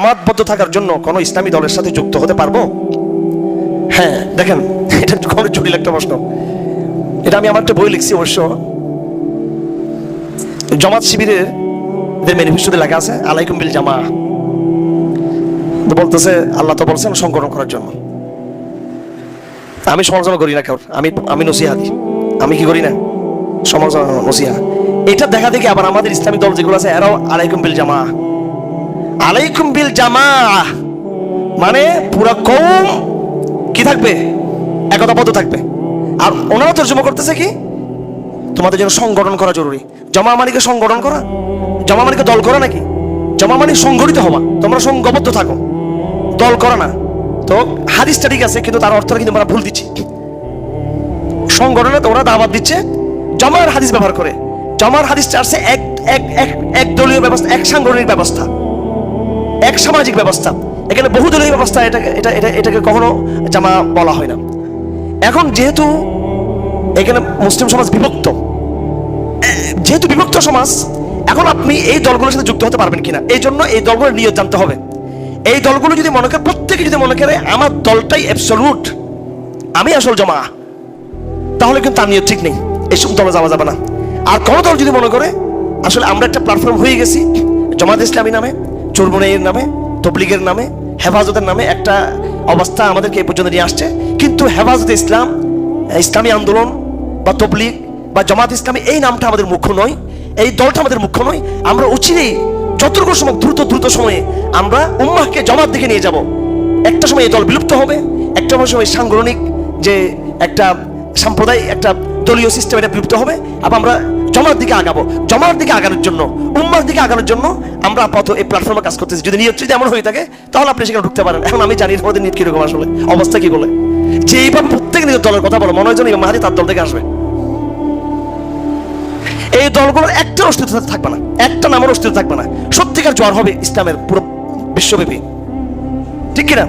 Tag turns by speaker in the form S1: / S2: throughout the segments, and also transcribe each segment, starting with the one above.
S1: জামাতবদ্ধ থাকার জন্য কোনো ইসলামী দলের সাথে যুক্ত হতে পারব? হ্যাঁ দেখেন, এটা কোনো জটিল একটা প্রশ্ন। এটা আমি আমার একটা বই লিখছি অবশ্য। জমাত শিবিরের ম্যানিফেস্টোতে লেখা আছে, আলাইকুম বিল জামা। বলতেছে, আল্লাহ তো বলছেন সংগঠন করার জন্য। আমি সমালোচনা করি না কারোর আমি আমি নসিহা দিই। আমি কি করি না? সমালোচনা, নসিহা। এটা দেখা দেখি আবার আমাদের ইসলামী দল যেগুলো আছে, এরাও আলাইকুম বিল জামা। আলাইকুম বিল জামা মানে পুরা কৌম কি থাকবে? একতাবদ্ধ থাকবে। আর ওনারা তর্জমা করতেছে কি? তোমাদের জন্য সংগঠন করা জরুরি। জমা মানিকে সংগঠন করা? জমা মানিকে দল করা নাকি? জমা মানি সংগঠিত হওয়া। তোমরা সংঘবদ্ধ থাকো। দল করা না। তো হাদিসটা ঠিক আছে, কিন্তু তার অর্থটা কিন্তু আমরা ভুল দিচ্ছি। সংগঠনে তোমরা দাওয়াত দিচ্ছে, জমার হাদিস ব্যবহার করে। জমার আসছে এক এক এক এক দলীয় ব্যবস্থা, এক সাংগঠনিক ব্যবস্থা। এক সামাজিক ব্যবস্থা। এখানে বহুদলীয় ব্যবস্থা এটা এটা এটা, এটাকে কখনো জামা বলা হয় না। এখন যেহেতু এখানে মুসলিম সমাজ বিভক্ত, যেহেতু বিভক্ত সমাজ, এখন আপনি এই দলগুলোর সাথে যুক্ত হতে পারবেন কিনা, এই জন্য এই দলগুলোর নিয়ত জানতে হবে। এই দলগুলো যদি মনে করে, প্রত্যেকে যদি মনে করে, আমার দলটাই অ্যাবসলুট আমি আসল জমা তাহলে কিন্তু তার নিয়ত ঠিক নেই। এইসব দলে যাওয়া যাবে না। আর কোনো দল যদি মনে করে, আসলে আমরা একটা প্ল্যাটফর্ম হয়ে গেছি, জামাত ইসলামী নামে চোরমুনাইয়ের নামে, তবলিগের নামে, হেফাজতের নামে একটা অবস্থা আমাদেরকে এই পর্যন্ত নিয়ে আসছে। কিন্তু হেফাজতে ইসলাম, ইসলামী আন্দোলন বা তবলিগ বা জামাত ইসলামী এই নামটা আমাদের মুখ্য নয়, এই দলটা আমাদের মুখ্য নয়। আমরা উচিরেই যতটুকু সময় দ্রুত দ্রুত সময়ে আমরা উম্মাহকে জমাত দিকে নিয়ে যাব। একটা সময় এই দল বিলুপ্ত হবে, একটা সময় সাংগঠনিক যে একটা সাম্প্রদায়িক, একটা দলীয় সিস্টেম এটা বিলুপ্ত হবে। আবার আমরা জমার দিকে আগাবো, জমার দিকে আগানোর জন্য, উম্মার দিকে আগানোর জন্য আমরা আপাতত এই প্ল্যাটফর্মে কাজ করতেছি। যদি নিয়ত যদি এমন হয়ে থাকে, তাহলে আপনি সেখানে ঢুকতে পারেন। এখন আমি জানি তোমাদের নিয়ত কীরকম আসলে, অবস্থা কি বলে। যে এইভাবে প্রত্যেক নিয়ত দলের কথা বলো, মনে হয় যেন ইমাম তার দল থেকে আসবে। এই দলগুলোর একটা অস্তিত্ব থাকবে না, একটা নামের অস্তিত্ব থাকবে না। সত্যিকার জ্বর হবে ইসলামের পুরো বিশ্বব্যাপী। ঠিক কিনা?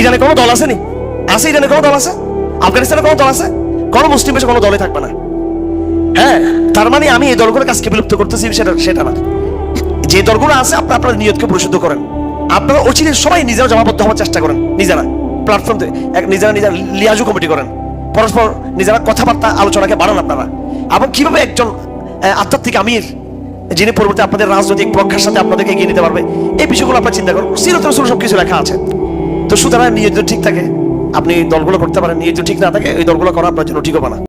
S1: ইরানে কোনো দল আছে নি আছে ইরানে কোনো দল আছে? আফগানিস্তানে কোনো দল আছে? কোনো মুসলিম দেশে কোনো দলে থাকবে না। হ্যাঁ তার মানে আমি এই দলগুলোর কাজকে বিলুপ্ত করতেছি সেটা সেটা না। যে দলগুলো আছে, আপনারা আপনার নিয়তকে পরিশুদ্ধ করেন। আপনারা অচিরে সবাই নিজেরা জমাবদ্ধ হওয়ার চেষ্টা করেন, নিজেরা। প্ল্যাটফর্ম এক নিজেরা নিজেরা লিয়াজু কমিটি করেন। পরস্পর নিজেরা কথাবার্তা, আলোচনাকে বাড়ান আপনারা। এবং কীভাবে একজন আধ্যাত্মিক আমির, যিনি পরবর্তী আপনাদের রাজনৈতিক প্রজ্ঞার সাথে আপনাদেরকে এগিয়ে নিতে পারবে, এই বিষয়গুলো আপনারা চিন্তা করুন। সিরত রসুল সব কিছু লেখা আছে। তো সুতরাং নিয়োজিত ঠিক থাকে। আপনি দলগুলো করতে পারেন নিয়োজিত ঠিক না থাকে ওই দলগুলো করা আপনার জন্য ঠিক হবে না।